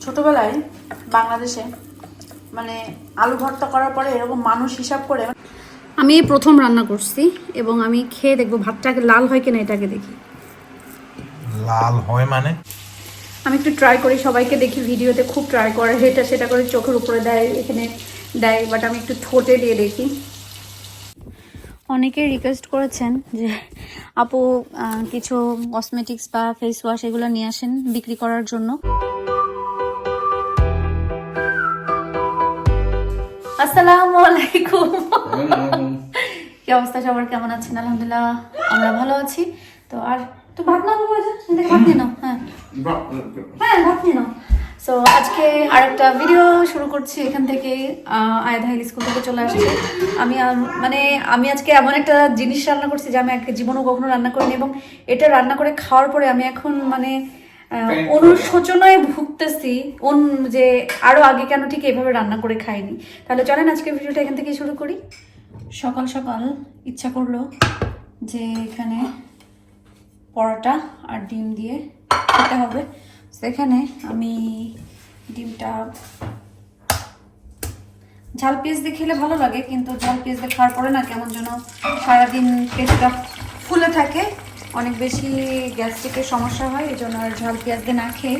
ছোটবেলায় বাংলাদেশে মানে আলু ভর্তা করার পরে এরকম মানুষ হিসাব করে আমি এই প্রথম রান্না করছি এবং আমি খেয়ে দেখব ভাতটাকে লাল হয় কিনা এটাকে দেখি। লাল হয় মানে? আমি একটু ট্রাই করি সবাইকে দেখি ভিডিওতে খুব ট্রাই করে এটা সেটা করে চোখের উপরে দেয় এখানে দেয় বাট আমি একটু ঠোঁটে দিয়ে দেখি। অনেকে রিকোয়েস্ট করেছেন যে আপু আহ, কিছু কসমেটিক্স বা ফেস ওয়াশ এগুলো নিয়ে আসেন বিক্রি করার জন্য। আসসালামু আলাইকুম। কি অবস্থা সবার? কেমন আছেন? আলহামদুলিল্লাহ আমরা ভালো আছি। তো আর তো ভাত বাবা, যা। ভাত নিয়ে নাও হ্যাঁ। হ্যাঁ ভাত নিয়ে নাও। সো আজকে আরেকটা ভিডিও শুরু করছি এখান থেকে আয়দা হিল স্কুল থেকে চলে আসছে। আমি মানে আমি আজকে এমন একটা জিনিস রান্না করছি যে আমি জীবনেও কখনো রান্না করিনি এবং এটা রান্না করে খাওয়ার পরে আমি এখন মানে অনুশোচনায় ভুগতেছি অন যে আরও আগে কেন ঠিক এভাবে রান্না করে খাইনি। তাহলে চলেন আজকে ভিডিওটা এখান থেকে শুরু করি। সকাল সকাল ইচ্ছা করল যে এখানে পরোটা আর ডিম দিয়ে খেতে হবে। সেখানে আমি ডিমটা ঝাল পেঁয়াজ দিয়ে খেলে ভালো লাগে কিন্তু ঝাল পেঁয়াজ দিয়ে খাওয়ার পরে না কেমন যেন সারাদিন পেটটা ফুলে থাকে। অনেক বেশি গ্যাস্ট্রিকের সমস্যা হয়, এই জন্য আর ঝাল, পেঁয়াজ দিয়ে না খেয়ে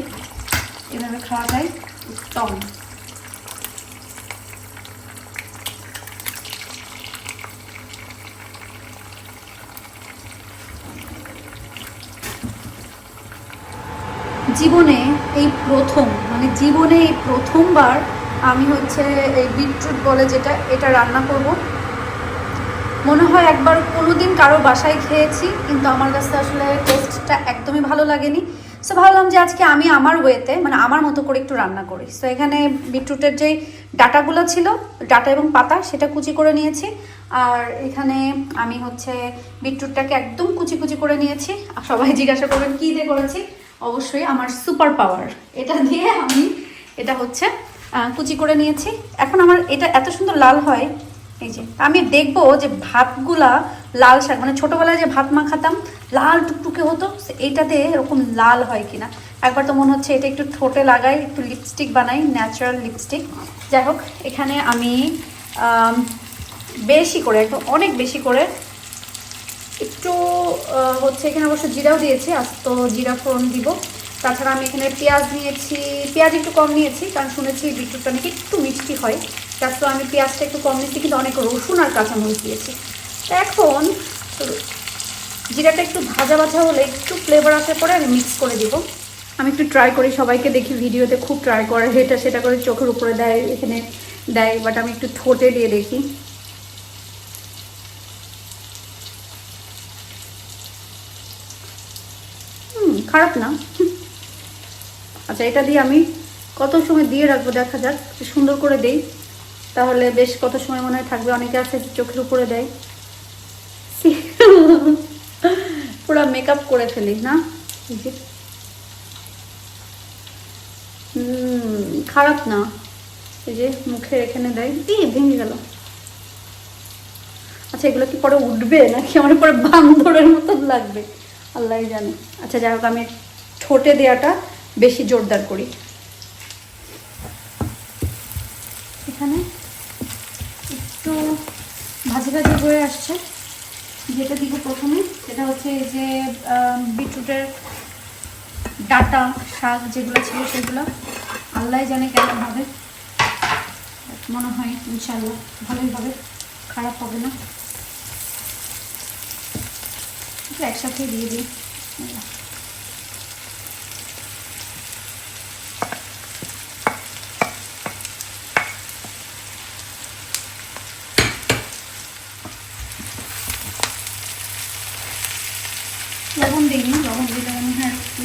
এভাবে খাওয়া যায়। উত্তম জীবনে এই প্রথম মানে জীবনে এই প্রথমবার আমি হচ্ছে এই বিটরুট বলে যেটা, এটা রান্না করব। মনে হয় একবার কোনো দিন কারও বাসায় খেয়েছি, কিন্তু আমার কাছে আসলে টেস্টটা একদমই ভালো লাগেনি। সো ভাবলাম যে আজকে আমি আমার ওয়েতে মানে আমার মতো করে একটু রান্না করি। সো এখানে বিটরুটের যেই ডাটাগুলো ছিল, ডাটা এবং পাতা, সেটা কুচি করে নিয়েছি। আর এখানে আমি হচ্ছে বিটরুটটাকে একদম কুচি কুচি করে নিয়েছি। আর সবাই জিজ্ঞাসা করবেন, কী দিয়ে করেছি? অবশ্যই আমার সুপার পাওয়ার এটা দিয়ে আমি, এটা হচ্ছে কুচি করে নিয়েছি। এখন আমার এটা এত সুন্দর লাল হয় এই যে, আমি দেখব যে ভাতগুলা লাল শাক মানে ছোটবেলায় যে ভাত মাখাতাম, লাল টুকটুকে হতো এইটাতে এরকম লাল হয় কিনা। একবার তো মনে হচ্ছে এটা একটু ঠোঁটে লাগাই, একটু লিপস্টিক বানাই ন্যাচারাল লিপস্টিক যাই হোক, এখানে আমি বেশি করে, একদম অনেক বেশি করে, একটু হচ্ছে এখানে অবশ্য জিরাও দিয়েছি আজ তো জিরা ফোড়ন দিব। তাছাড়া আমি এখানে পেঁয়াজ নিয়েছি, পেঁয়াজ একটু কম নিয়েছি, কারণ শুনেছি বিটরুটটা নাকি একটু মিষ্টি হয়। তার তো আমি পেঁয়াজটা একটু কম নিয়েছি কিন্তু অনেক রসুন আর কাঁচামরিচ দিয়েছি। এখন জিরাটা একটু ভাজা ভাজা হলে একটু ফ্লেভার আসার পরে আমি মিক্স করে দিব। আমি একটু ট্রাই করি, সবাইকে দেখি ভিডিওতে খুব ট্রাই করে, এটা সেটা করে চোখের উপরে দেয়, এখানে দেয় বাট আমি একটু ঠোঁটে দিয়ে দেখি। খারাপ না। আচ্ছা এটা দিয়ে আমি কত সময় দিয়ে রাখব দেখা যাক সুন্দর করে দেই। তাহলে বেশ কত সময় মনে হয় থাকবে? অনেকে আছে চোখের উপরে দেয়। পুরো মেকআপ করে ফেলি, না? খারাপ না। এই যে মুখে এখানে দেয়। ই, ভেঙে গেল। আচ্ছা এগুলো কি পরে উঠবে? নাকি আমার পরে বান্দরের মতন লাগবে? আল্লাহ জানে। আচ্ছা যাই হোক, আমি ঠোঁটে দেওয়াটা বেশি জোরদার করি এখানে একটু ভাজি ভাজি হয়ে আসছে। যেটা দিব প্রথমে, সেটা হচ্ছে যে বিটরুটের ডাটা, শাক যেগুলো ছিল সেগুলো। আল্লাহ জানে কেমন হবে। মনে হয় ইনশাল্লাহ ভালোই হবে, খারাপ হবে না। একসাথে দিয়ে দিই লবণ দিইনি লবণ দিলে মনে হয় একটু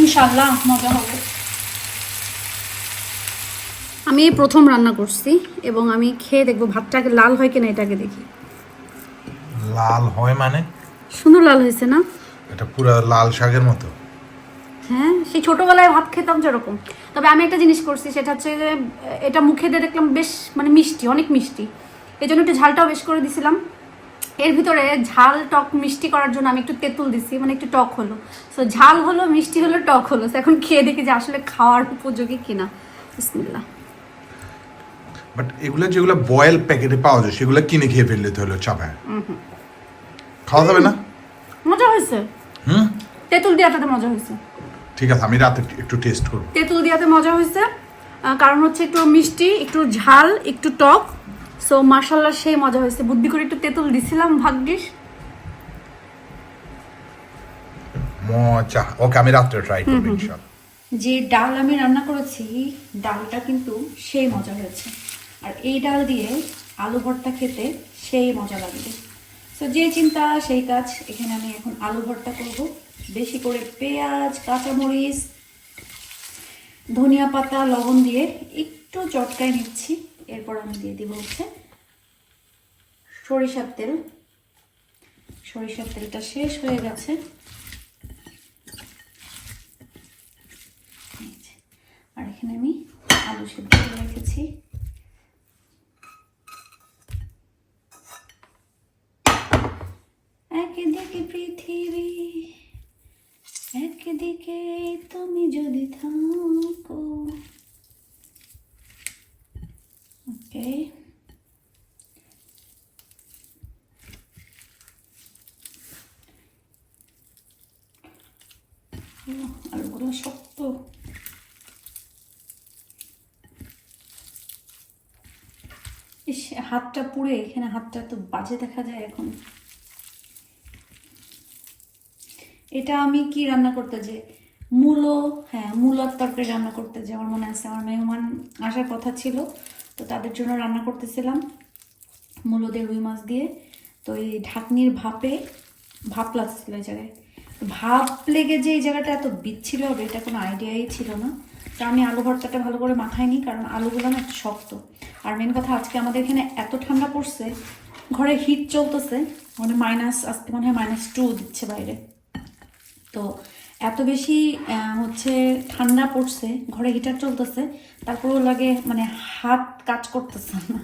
ইনশাল্লাহ মজা হবে। আমি এই প্রথম রান্না করছি এবং আমি খেয়ে দেখব ভাতটাকে লাল হয় কিনা এটাকে দেখি। লাল হয় মানে? সুন্দর লাল হয়েছে না? এটা পুরো লাল শাকের মতো। হ্যাঁ সেই ছোটবেলায় ভাত খেতাম যেরকম। তবে আমি একটা জিনিস করছি সেটা হচ্ছে যে এটা মুখে দিয়ে দেখলাম বেশ মানে মিষ্টি অনেক মিষ্টি। এই জন্য একটু ঝালটাও বেশ করে দিছিলাম। এর ভিতরে ঝাল টক মিষ্টি করার জন্য আমি একটু তেঁতুল দিছি মানে একটু টক হলো। সো ঝাল হলো মিষ্টি হলো টক হলো। এখন খেয়ে দেখি যে আসলে খাওয়ার উপযোগী কিনা। বিসমিল্লাহ। বাট এগুলো যেগুলো বয়েল প্যাকেটে পাওয়া যায় সেগুলো কিনে খেয়ে ফেললে তো হলো চাপায় খাওয়া যাবে না? মজা হয়েছে। হুম? তেঁতুল দেওয়াটাতে মজা হয়েছে। ঠিক আছে আমি রাতে একটু টেস্ট করব। তেঁতুল দিয়াতে মজা হয়েছে। কারণ হচ্ছে একটু মিষ্টি একটু ঝাল একটু টক। সো মার্শাল্লাহ সেই মজা হয়েছে। বুদ্ধি করে একটু তেঁতুল দিছিলাম ভাগ্যিস। মজা। ওকে আমি রাত্রে ট্রাই করব ইনশাল্লাহ যে ডাল আমি রান্না করেছি ডালটা কিন্তু সেই মজা হয়েছে। আর এই ডাল দিয়ে আলু ভর্তা খেতে সেই মজা লাগবে। তো যে চিন্তা সেই কাজ এখানে আমি এখন আলু ভর্তা করব। বেশি করে পেঁয়াজ কাঁচামরিচ ধনিয়া পাতা লবণ দিয়ে একটু চটকায় নিচ্ছি। এরপর আমি দিয়ে দিব হচ্ছে সরিষার তেল। সরিষার তেলটা শেষ হয়ে গেছে। আর এখানে আমি আলু সিদ্ধ করে রেখেছি। একদিকে পৃথিবী, একদিকে তুমি যদি থাকো। ওকে আলুগুলো শক্ত। ইস, হাতটা পুড়ে, এখানে হাতটা তো বাজে দেখা যায় এখন। এটা আমি কি রান্না করতে যে মূলো হ্যাঁ মূলার তরকারি রান্না করতে যে আমার মনে আছে, আমার মেহমান আসার কথা ছিল। তো তাদের জন্য রান্না করতেছিলাম মূলো দিয়ে রুই মাছ দিয়ে। তো এই ঢাকনির ভাপে ভাপ লাগছিল এই জায়গায়। ভাপ লেগে যে এই জায়গাটা এত বিচ্ছিল হবে, এটা কোনো আইডিয়াই ছিল না। তো আমি আলু ভর্তাটা ভালো করে মাখাইনি, কারণ আলুগুলো না শক্ত। আর মেন কথা, আজকে আমাদের এখানে এত ঠান্ডা পড়ছে, ঘরে হিট চলতেছে মানে মাইনাস আজকে মনে হয় মাইনাস টু দিচ্ছে বাইরে। তো এত বেশি হচ্ছে ঠান্ডা পড়ছে, ঘরে হিটার চলতেছে, তারপরেও লাগে মানে হাত কাজ করতেছে না।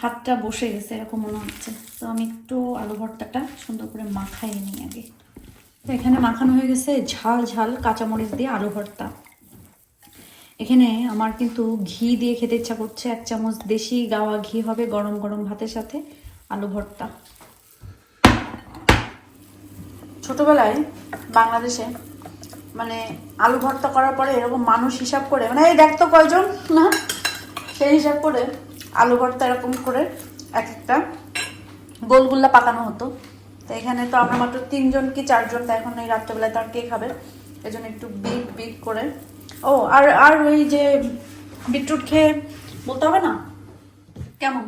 হাতটা বসে গেছে, এরকম মনে হচ্ছে। তো আমি একটু আলু ভর্তাটা সুন্দর করে মাখাই নিই আগে। তো এখানে মাখানো হয়ে গেছে ঝাল ঝাল, কাঁচামরিচ দিয়ে আলু ভর্তা। এখানে আমার কিন্তু ঘি দিয়ে খেতে ইচ্ছা করছে। এক চামচ দেশি গাওয়া ঘি হবে গরম গরম ভাতের সাথে আলু ভর্তা। ছোটবেলায় বাংলাদেশে মানে আলু ভর্তা করার পরে এরকম মানুষ হিসাব করে মানে এই দেখতো কয়জন? না। সেই হিসাব করে আলু ভর্তা এরকম করে এক একটা গোলগুল্লা পাকানো হতো। তো এখানে তো আমরা মাত্র তিনজন কি চারজন তো এখন এই রাত্রেবেলায় তো আর কে খাবে? এই জন্য একটু বিগ বিগ করে। ও আর আর ওই যে বিটরুট খেয়ে বলতে হবে না? কেমন?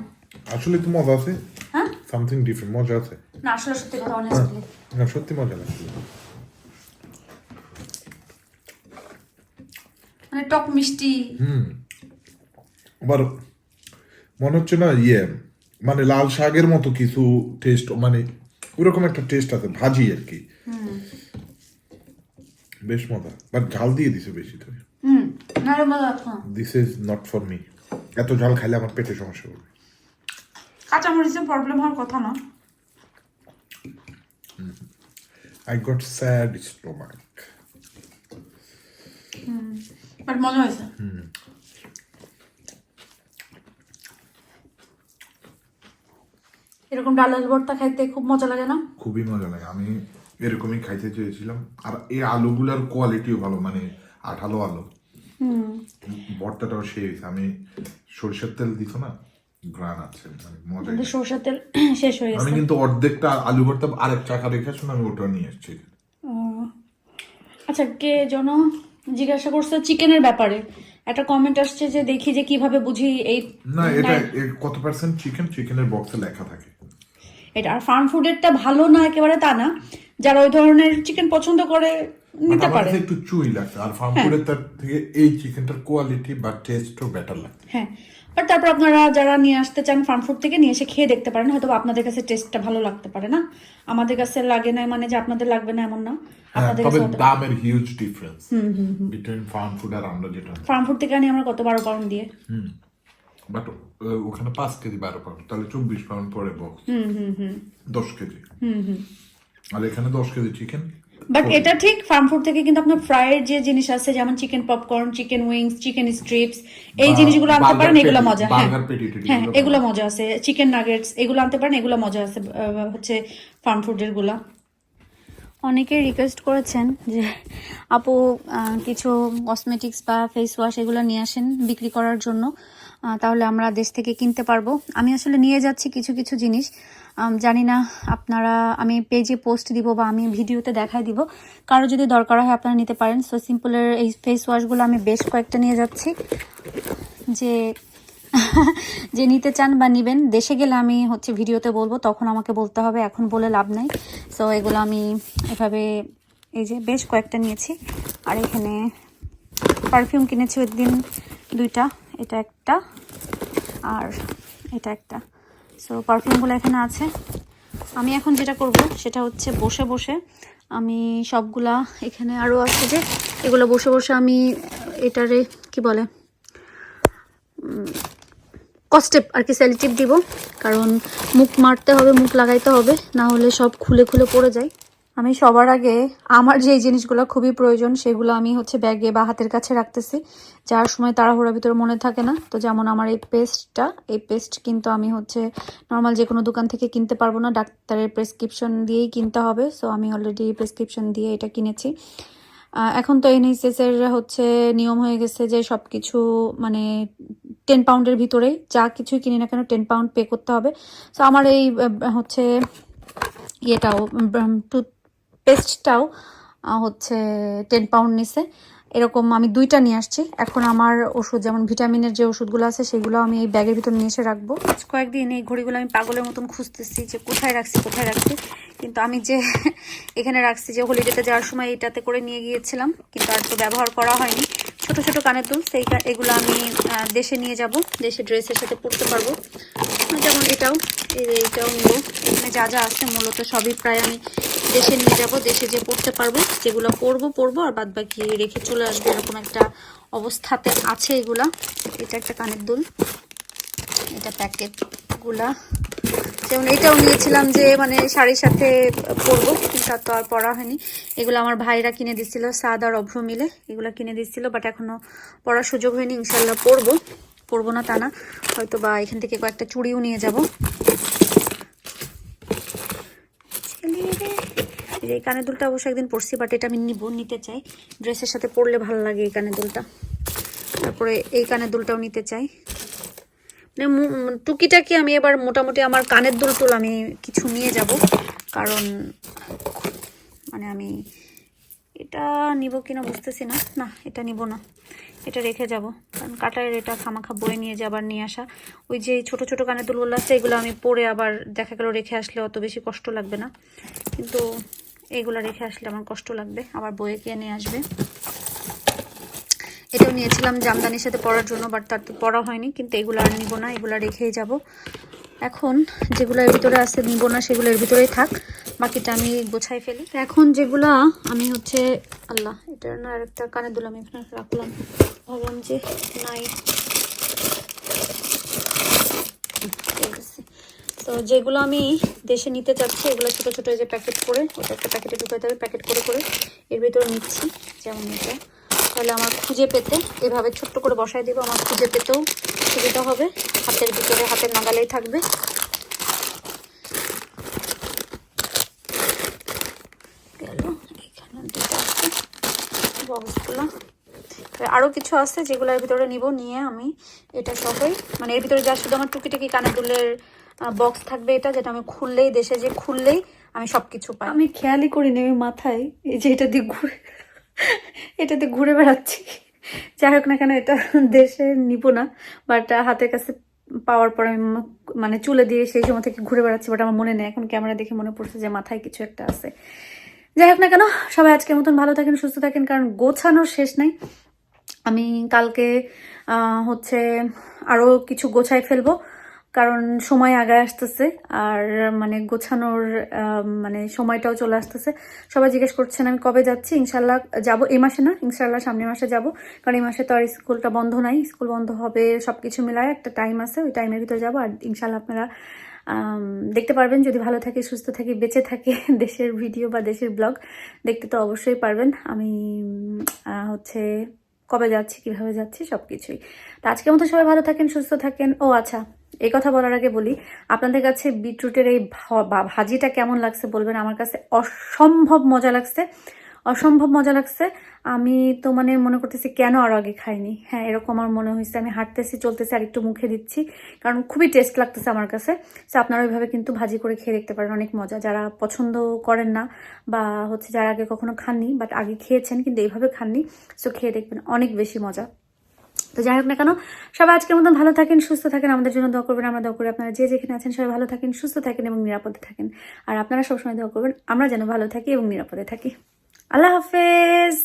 আসলে তো মজা আছে। হ্যাঁ? সামথিং ডিফারেন্ট মজা আছে। না আসলে সত্যি কথা অনেস্টলি না সত্যি মজা লাগছে মানে টক মিষ্টি। হুম। আবার মনে হচ্ছে না ইয়ে মানে লাল শাকের মতো কিছু টেস্ট মানে ওরকম একটা টেস্ট আছে ভাজি আর কি। বেশ মজা বাট ঝাল দিয়ে দিছে বেশি তো। না না। This is not for me এত ঝাল খাইলে আমার পেটে সমস্যা হবে। কাঁচামরিচের প্রবলেম হওয়ার কথা না। I got sad stomach but মজা হয়েছে। এরকম ডাল আলু ভর্তা খাইতে খুব মজা লাগে না? খুবই মজা লাগে। আমি এরকমই খাইতে চেয়েছিলাম। আর এই আলুগুলার কোয়ালিটিও ভালো মানে আঠালো আলু। ভর্তাটাও সেই আমি সরিষার তেল দিত না? গ্রান আছে মানে মজা সরষের তেল শেষ হয়ে আমি কিন্তু অর্ধেকটা আলু ভর্তা আরেক চাকা রেখে আসুন আমি ওটা নিয়ে এসেছি আচ্ছা কে জিজ্ঞাসা করছে চিকেনের ব্যাপারে। একটা কমেন্ট আসছে যে দেখি যে কীভাবে বুঝি এই না এটা কত পার্সেন্ট চিকেন চিকেনের বক্সে লেখা থাকে। এটা আর ফার্ম ফুডেরটা ভালো না একেবারে তা না। যারা ওই ধরনের চিকেন পছন্দ করে নিতে পারে। একটু চুই লাগছে। আর ফার্ম ফুডের তার থেকে এই চিকেনটার কোয়ালিটি বা টেস্টও বেটার লাগছে। হ্যাঁ আর তারপর আপনারা যারা নিয়ে আসতে চান ফার্ম ফুড থেকে নিয়ে এসে খেয়ে দেখতে পারেন হয়তো আপনাদের কাছে টেস্টটা ভালো লাগতে পারে না। আমাদের কাছে লাগে না মানে যে আপনাদের লাগবে না এমন না। হ্যাঁ তবে দামের huge difference between farm food আর আমরা যেটা ফার্ম ফুড থেকে আনি আমরা কত? বারো পাউন্ড দিয়ে। বাট ওখানে পাঁচ কেজি বারো পাউন্ড তাহলে চব্বিশ পাউন্ড পরে বক্স। দশ কেজি। আর এখানে দশ কেজি চিকেন বাট এটা ঠিক ফার্ম ফুড থেকে কিন্তু আপনার ফ্রাইড যে জিনিস আছে যেমন chicken popcorn chicken wings chicken strips এই জিনিসগুলো আনতে পারেন এগুলো মজা হ্যাঁ। হ্যাঁ এগুলো মজা। আছে চিকেন নাগেটস এগুলো আনতে পারেন এগুলো মজা আছে হচ্ছে ফার্ম ফুডেরগুলা। অনেকেই রিকোয়েস্ট করেছেন যে, আপু কিছু কসমেটিক্স বা ফেস ওয়াশ এগুলো নিয়ে আসেন বিক্রি করার জন্য। তাহলে আমরা দেশ থেকে কিনতে পারব। আমি আসলে নিয়ে যাচ্ছি কিছু কিছু জিনিস। জানি না আপনারা, আমি পেজে পোস্ট দিব বা আমি ভিডিওতে দেখাই দিব। কারও যদি দরকার হয় আপনারা নিতে পারেন। সো সিম্পলের এই ফেস ওয়াশগুলো আমি বেশ কয়েকটা নিয়ে যাচ্ছি। যে যে নিতে চান বা নিবেন, দেশে গেলে আমি হচ্ছে ভিডিওতে বলব, তখন আমাকে বলতে হবে, এখন বলে লাভ নাই। সো এগুলো আমি এভাবে, এই যে বেশ কয়েকটা নিয়েছি। আর এখানে পারফিউম কিনেছি ওই দিন দুইটা, এটা একটা আর এটা একটা। সো পারফিউমগুলো এখানে আছে। আমি এখন যেটা করব, সেটা হচ্ছে বসে বসে আমি সবগুলা এখানে আরও আছে যে, এগুলো বসে বসে আমি এটারে, কি বলে? কস্টেপ আর কি সেলিটিভ দিব, কারণ মুখ মারতে হবে, মুখ লাগাইতে হবে, না হলে সব খুলে খুলে পড়ে যায়। আমি সবার আগে আমার যে জিনিসগুলো খুবই প্রয়োজন, সেগুলো আমি হচ্ছে ব্যাগে বা হাতের কাছে রাখতেছি। যার সময় তাড়াহুড়ার ভিতরে মনে থাকে না, তো যেমন আমার এই পেস্টটা এই পেস্ট কিন্তু আমি হচ্ছে নর্মাল যে কোনো দোকান থেকে কিনতে পারব না, ডাক্তারের প্রেসক্রিপশন দিয়েই কিনতে হবে। সো আমি অলরেডি প্রেসক্রিপশন দিয়ে এটা কিনেছি। এখন তো এনএইচএসের হচ্ছে নিয়ম হয়ে গেছে যে সব কিছু মানে টেন পাউন্ডের ভিতরেই যা কিছুই কিনি না কেন টেন পাউন্ড পে করতে হবে। সো আমার এই হচ্ছে ইয়েটাও টুথপেস্টটাও হচ্ছে টেন পাউন্ড নিছে। এরকম আমি দুইটা নিয়ে আসছি। এখন আমার ওষুধ, যেমন ভিটামিনের যে ওষুধগুলো আছে, সেগুলো আমি এই ব্যাগের ভিতর নিয়ে এসে রাখব। কয়েকদিন এই ঘড়িগুলো আমি পাগলের মতন খুঁজতেছি যে কোথায় রাখছি কোথায় রাখছি। কিন্তু আমি যে এখানে রাখছি যে হোলিডেতে যাওয়ার সময় এটাতে করে নিয়ে গিয়েছিলাম, কিন্তু আর তো ব্যবহার করা হয়নি। ছোট ছোট কানের দুল, সেই এগুলো আমি দেশে নিয়ে যাব, দেশে ড্রেসের সাথে পরতে পারব। যেমন এটাও এইটাও নিব। এখানে যা যা আছে, মূলত সবই প্রায় আমি দেশে নিয়ে যাব, দেশে যে পড়তে পারব, যেগুলো পরবো পরবো আর বাদ বাকি রেখে চলে আসব এরকম একটা অবস্থাতে আছে এগুলা। এটা একটা কানের দুল, এটা প্যাকেটগুলা। যেমন এটাও নিয়েছিলাম যে মানে শাড়ির সাথে পরবো আর তো আর পরা হয়নি। এগুলো আমার ভাইরা কিনে দিচ্ছিল সাদ আর অভ্র মিলে, এগুলো কিনে দিচ্ছিল বাট এখনও পরার সুযোগ হয়নি ইনশাল্লাহ পরবো। পরবো না তা না হয়তো বা এখান থেকে কয়েকটা চুড়িও নিয়ে যাব। যে এই কানের দুলটা অবশ্য একদিন পরছি বাট এটা আমি নিব, নিতে চাই। ড্রেসের সাথে পরলে ভালো লাগে এই কানের দুলটা। তারপরে এই কানের দুলটাও নিতে চাই। মানে টুকিটাকি আমি এবার মোটামুটি আমার কানের দুল টুল আমি কিছু নিয়ে যাব, কারণ মানে আমি এটা নিব কিনা বুঝতেছি না। না, এটা নিব না। এটা রেখে যাব। কারণ কাটারের এটা খামাখা বয়ে নিয়ে যাবার নিয়ে আসা। ওই যে ছোট ছোট কানের দুলগুলো আছে, এগুলো আমি পরে আবার দেখা গেল রেখে আসলে অত বেশি কষ্ট লাগবে না। কিন্তু এগুলো রেখে আসলে আমার কষ্ট লাগবে। আবার বয়ে কে নিয়ে আসবে। এটাও নিয়েছিলাম জামদানির সাথে পরার জন্য বাট তার তো পরা হয়নি, কিন্তু এগুলো আর নিব না, এগুলো রেখেই যাব। এখন যেগুলো এর ভিতরে আছে নিব না, সেগুলো এর ভিতরেই থাক, বাকিটা আমি গোছাই ফেলি। এখন যেগুলা আমি হচ্ছে, আল্লাহ এটা না আরেকটা কানে দুল আমি এখানে রাখলাম। ভাবলাম যে নাই তো যেগুলো আমি দেশে নিতে চাচ্ছি, এগুলো ছোটো ছোটো যে প্যাকেট করে, ওটা একটা প্যাকেটে ঢুকাতে হবে প্যাকেট করে করে এর ভিতরে নিচ্ছি, যেমন এটা। তাহলে আমার খুঁজে পেতে, এভাবে ছোট্ট করে বসাই দিব, আমার খুঁজে পেতেও সুবিধা হবে। হাতের ভিতরে, হাতের নাগালেই থাকবে। গেল, এখানে দুটো আছে বক্সগুলো আরও কিছু আছে যেগুলো এর ভিতরে নিব, নিয়ে আমি এটা সবই। মানে এর ভিতরে যা শুধু আমার টুকিটাকি কানের দুলের বক্স থাকবে এটা, যেটা আমি খুললেই, দেশে যে খুললেই আমি সব কিছু পাই। আমি খেয়ালই করিনি আমি মাথায়, এই যে এটা দিয়ে ঘুরে এটাতে ঘুরে বেড়াচ্ছি। যাই হোক না কেন, এটা দেশে নিব না বাট হাতের কাছে পাওয়ার পর আমি মানে চুলে দিয়ে সেই সময় থেকে ঘুরে বেড়াচ্ছি বাট আমার মনে নেই। এখন ক্যামেরা দেখে মনে পড়ছে যে মাথায় কিছু একটা আছে। যাই হোক না কেন, সবাই আজকের মতন ভালো থাকেন, সুস্থ থাকেন, কারণ গোছানোর শেষ নাই। আমি কালকে হচ্ছে আরও কিছু গোছায় ফেলব, কারণ সময় আগে আসতেছে, আর মানে গোছানোর মানে সময়টাও চলে আসতেছে। সবাই জিজ্ঞেস করছেন, আমি কবে যাচ্ছি? ইনশাল্লাহ যাব, এই মাসে না, ইনশাল্লাহ সামনের মাসে যাব, কারণ এই মাসে তো আর স্কুলটা বন্ধ নাই। স্কুল বন্ধ হবে সব কিছু মিলায় একটা টাইম আছে, ওই টাইমের ভিতরে যাব, আর ইনশাল্লাহ আপনারা দেখতে পারবেন, যদি ভালো থাকে, সুস্থ থাকি, বেঁচে থাকে, দেশের ভিডিও বা দেশের ব্লগ, দেখতে তো অবশ্যই পারবেন। আমি হচ্ছে কবে যাচ্ছি, কীভাবে যাচ্ছি সব কিছুই তো আজকের মতো সবাই ভালো থাকেন, সুস্থ থাকেন। ও আচ্ছা এই কথা বলার আগে বলি, আপনাদের কাছে বিটরুটের এই ভাজিটা কেমন লাগছে বলবেন? আমার কাছে অসম্ভব মজা লাগছে। অসম্ভব মজা লাগছে। আমি তো মানে মনে করতেছি কেন আরও আগে খাইনি। হ্যাঁ এরকম আমার মনে হয়েছে। আমি হাঁটতেছি, চলতেছি আর একটু মুখে দিচ্ছি, কারণ খুবই টেস্ট লাগতেছে আমার কাছে। তো আপনারা ওইভাবে কিন্তু ভাজি করে খেয়ে দেখতে পারেন, অনেক মজা। যারা পছন্দ করেন না বা হচ্ছে যারা আগে কখনো খাননি বাট আগে খেয়েছেন কিন্তু এইভাবে খাননি সো খেয়ে দেখবেন অনেক বেশি মজা। তো যাই হোক না কেন, সবাই আজকের মতন ভালো থাকেন, সুস্থ থাকেন। আমাদের জন্য দোয়া করবেন, আমরা দোয়া করি আপনারা যে যেখানে আছেন সবাই ভালো থাকেন, সুস্থ থাকেন এবং নিরাপদে থাকেন। আর আপনারা সবসময় দোয়া করবেন, আমরা যেন ভালো থাকি এবং নিরাপদে থাকি। আল্লাহ হাফেজ।